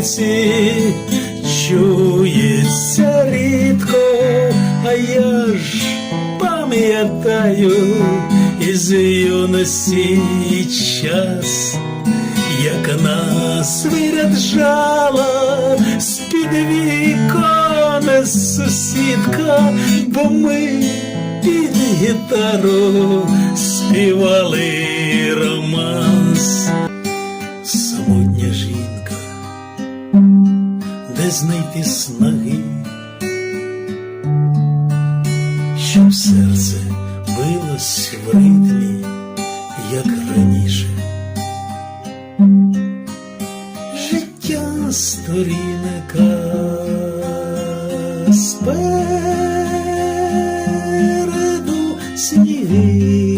вулиці чується рідко, а я ж пам'ятаю із юності час, як нас виряджала з-під вікон сусідка, бо ми під гітару де знайти снаги, щоб серце билось в ритмі, як раніше. Життя сторінка спереду сніги.